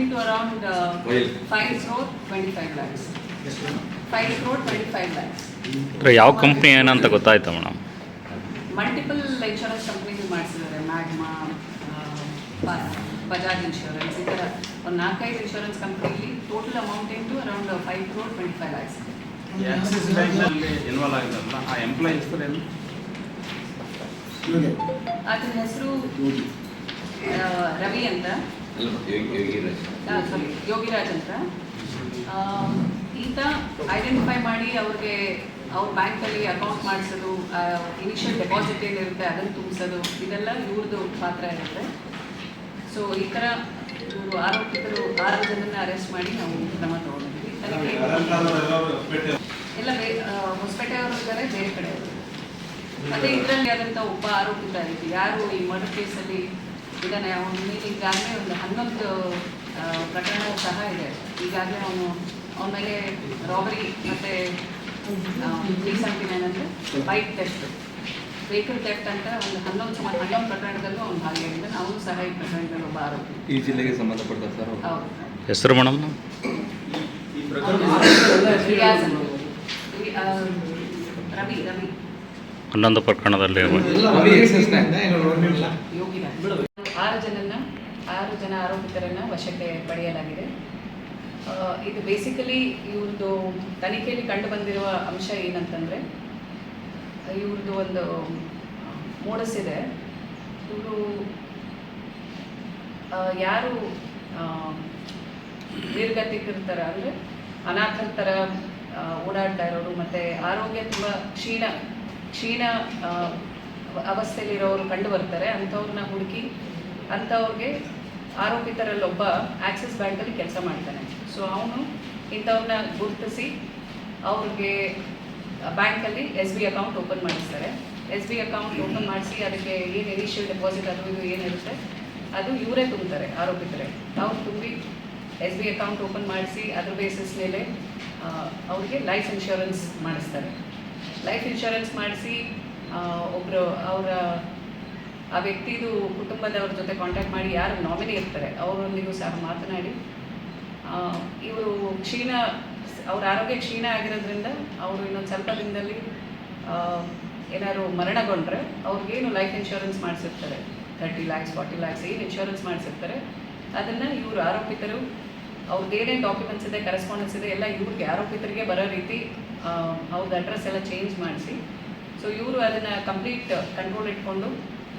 is amounting to around five crore twenty five lakhs. Five crore twenty five lakhs ಅಂದ್ರೆ ಯಾವ company ಏನಂತ ಗೊತ್ತಾಯ್ತಾ madam multiple insurance companies ಮಾಡಿಸಿದ್ದಾರೆ. Magma Bajaj insurance ಈ ಥರ ಒಂದು ನಾಲ್ಕೈದು insurance ಕಂಪ್ನಿಲಿ total amount to around five crore twenty five lakhs Axis ಬ್ಯಾಂಕ್ನಲ್ಲಿ ಇನ್ವಾಲ್ವ್ ಆಗಿದ್ದಾರಲ್ಲ ಆ ಎಂಪ್ಲಾಯ್ ಹೆಸರು ಏನು? ಅದ್ರ ಹೆಸರು ರವಿ ಅಂತ. ಯೋಗಿರಾಜ್ ಅಂತ. ಆ, ಈತ ಐಡೆಂಟಿಫೈ ಮಾಡಿ ಅವ್ರಿಗೆ ಅವ್ರ ಬ್ಯಾಂಕಲ್ಲಿ ಅಕೌಂಟ್ ಮಾಡಿಸೋದು ಇನಿಷಿಯಲ್ ಡೆಪಾಸಿಟ್ ಏನಿರುತ್ತೆ ಅದನ್ನು ತುಂಬಿಸೋದು ಇದೆಲ್ಲ ಇವ್ರದ್ದು ಪಾತ್ರ ಇರುತ್ತೆ. ಸೊ ಈ ಥರ ಇವರು ಆರೋಪಿತರು ಆರು ಜನನ ಅರೆಸ್ಟ್ ಮಾಡಿ ನಾವು ಕ್ರಮ ತಗೊಂಡಿದ್ವಿ ಎಲ್ಲ ಬೇ ಹೊಸಪೇಟೆ ಅವರು ಇದ್ದಾರೆ ಬೇರೆ ಕಡೆ ಅವರು. ಮತ್ತೆ ಇದರಲ್ಲಿ ಆದಂಥ ಒಬ್ಬ ಆರೋಪಿತ ಇದ್ದು ಯಾರು ಈ ಮರ್ಡರ್ ಕೇಸಲ್ಲಿ ಇದ್ದಾನೆ ಅವನು ಈಗಾಗಲೇ ಒಂದು ಹನ್ನೊಂದು ಪ್ರಕರಣ ಪ್ರಕರಣವು ಸಹ ಇದೆ. ಈಗಾಗಲೇ ಅವನು ಅವನ ಮೇಲೆ ರಾಬರಿ ಮತ್ತು ಅಂದರೆ ಬೈಕ್ ಟೆಸ್ಟ್ ವೆಹಿಕಲ್ ಟೆಸ್ಟ್ ಅಂತ ಒಂದು ಹನ್ನೊಂದು ಸುಮಾರು ಹನ್ನೊಂದು ಪ್ರಕರಣದಲ್ಲೂ ಅವನು ಭಾಗಿಯಾಗಿದ್ದಾನೆ. ಅವನು ಸಹ ಈ ಪ್ರಕರಣದಲ್ಲಿ ಒಬ್ಬ ಆರೋಪಿ. ಈ ಜಿಲ್ಲೆಗೆ ಸಂಬಂಧಪಟ್ಟ ಸರ್ ಹೌದು. ಹೆಸರು ಮೇಡಮ್? ರವಿ ರವಿ. ಹನ್ನೊಂದು ಪ್ರಕರಣದಲ್ಲಿ ಯೋಗಿರಾಜ್ ಆರು ಜನನ ಆರು ಜನ ಆರೋಪಿತರನ್ನ ವಶಕ್ಕೆ ಪಡೆಯಲಾಗಿದೆ. ಇದು ಬೇಸಿಕಲಿ ಇವ್ರದ್ದು ತನಿಖೆಯಲ್ಲಿ ಕಂಡು ಬಂದಿರುವ ಅಂಶ ಏನಂತಂದರೆ ಇವ್ರದ್ದು ಒಂದು ಮೂಡಸಿದೆ ಇವರು ಯಾರು ನಿರ್ಗತಿಕರ್ತಾರ ಅಂದ್ರೆ ಅಂದರೆ ಅನಾಥರ ಥರ ಓಡಾಡ್ತಾ ಇರೋರು ಮತ್ತು ಆರೋಗ್ಯ ತುಂಬ ಕ್ಷೀಣ ಕ್ಷೀಣ ಅವಸ್ಥೆಯಲ್ಲಿರೋರು ಕಂಡು ಬರ್ತಾರೆ. ಅಂಥವ್ರನ್ನ ಹುಡುಕಿ, ಅಂಥವ್ರಿಗೆ ಆರೋಪಿತರಲ್ಲಿ ಒಬ್ಬ ಆಕ್ಸಿಸ್ ಬ್ಯಾಂಕಲ್ಲಿ ಕೆಲಸ ಮಾಡ್ತಾನೆ ಸೊ ಅವನು ಇಂಥವ್ರನ್ನ ಗುರುತಿಸಿ ಅವ್ರಿಗೆ ಬ್ಯಾಂಕಲ್ಲಿ ಎಸ್ ಬಿ ಅಕೌಂಟ್ ಓಪನ್ ಮಾಡಿಸ್ತಾರೆ. ಎಸ್ ಬಿ ಅಕೌಂಟ್ ಓಪನ್ ಮಾಡಿಸಿ ಅದಕ್ಕೆ ಏನು ಇನಿಷಿಯಲ್ ಡೆಪಾಸಿಟ್ ಅದು ಇದು ಏನಿರುತ್ತೆ ಅದು ಇವರೇ ತುಂಬ್ತಾರೆ ಆರೋಪಿತರೇ. ಅವ್ರು ತುಂಬಿ ಎಸ್ ಬಿ ಅಕೌಂಟ್ ಓಪನ್ ಮಾಡಿಸಿ ಅದ್ರ ಬೇಸಿಸ್ ಮೇಲೆ ಅವ್ರಿಗೆ ಲೈಫ್ ಇನ್ಶೂರೆನ್ಸ್ ಮಾಡಿಸ್ತಾರೆ. ಲೈಫ್ ಇನ್ಶೂರೆನ್ಸ್ ಮಾಡಿಸಿ ಒಬ್ಬರು ಅವರ ಆ ವ್ಯಕ್ತಿದು ಕುಟುಂಬದವ್ರ ಜೊತೆ ಕಾಂಟ್ಯಾಕ್ಟ್ ಮಾಡಿ ಯಾರು ನಾಮಿನಿ ಇರ್ತಾರೆ, ಅವರೊಂದಿಗೂ ಸಹ ಮಾತನಾಡಿ. ಇವರು ಕ್ಷೀಣ, ಅವ್ರ ಆರೋಗ್ಯ ಕ್ಷೀಣ ಆಗಿರೋದ್ರಿಂದ ಅವರು ಇನ್ನೊಂದು ಸ್ವಲ್ಪ ದಿನದಲ್ಲಿ ಏನಾದ್ರು ಮರಣಗೊಂಡ್ರೆ ಅವ್ರಿಗೇನು ಲೈಫ್ ಇನ್ಶೂರೆನ್ಸ್ ಮಾಡಿಸಿರ್ತಾರೆ. ತರ್ಟಿ ಲ್ಯಾಕ್ಸ್ ಫಾರ್ಟಿ ಲ್ಯಾಕ್ಸ್ ಏನು ಇನ್ಶೂರೆನ್ಸ್ ಮಾಡಿಸಿರ್ತಾರೆ. ಅದನ್ನು ಇವರು ಆರೋಪಿತರು ಅವ್ರದ್ದು ಏನೇನು ಡಾಕ್ಯುಮೆಂಟ್ಸ್ ಇದೆ ಕರೆಸ್ಪಾಂಡೆನ್ಸ್ ಇದೆ, ಎಲ್ಲ ಇವ್ರಿಗೆ ಆರೋಪಿತರಿಗೆ ಬರೋ ರೀತಿ ಅವ್ರದ್ದು ಅಡ್ರೆಸ್ ಎಲ್ಲ ಚೇಂಜ್ ಮಾಡಿಸಿ. ಸೊ ಇವರು ಅದನ್ನು ಕಂಪ್ಲೀಟ್ ಕಂಟ್ರೋಲ್ ಇಟ್ಕೊಂಡು